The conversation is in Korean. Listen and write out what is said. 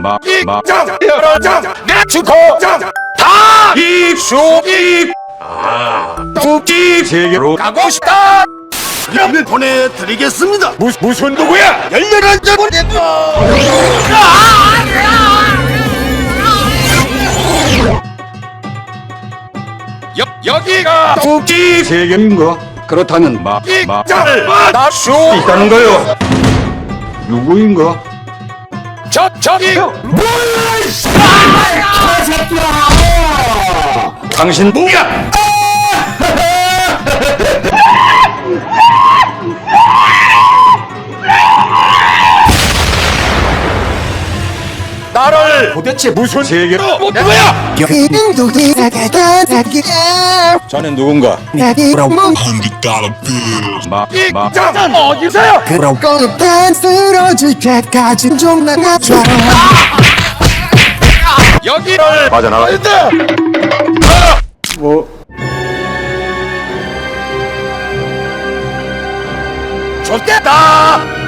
마, 마, 장, 장, 내 주코, 장, 다 입수입. 아, 뚝집 세계로 가고 싶다. 이름을 보내드리겠습니다. 무, 무슨 누구야? 열렬한 자 보내고 여, 여기가 뚝집 세계인가? 그렇다면 마, 마, 입장 나수 있다는 거요. 누구인가? 저 저기 당신 뭐야? 나를 도대체 무슨 세계로 뭐 누구야? 자네 누군가? 쓰러질 때까지 좀 나가줘 여기를 빠져나가. 좋겠다.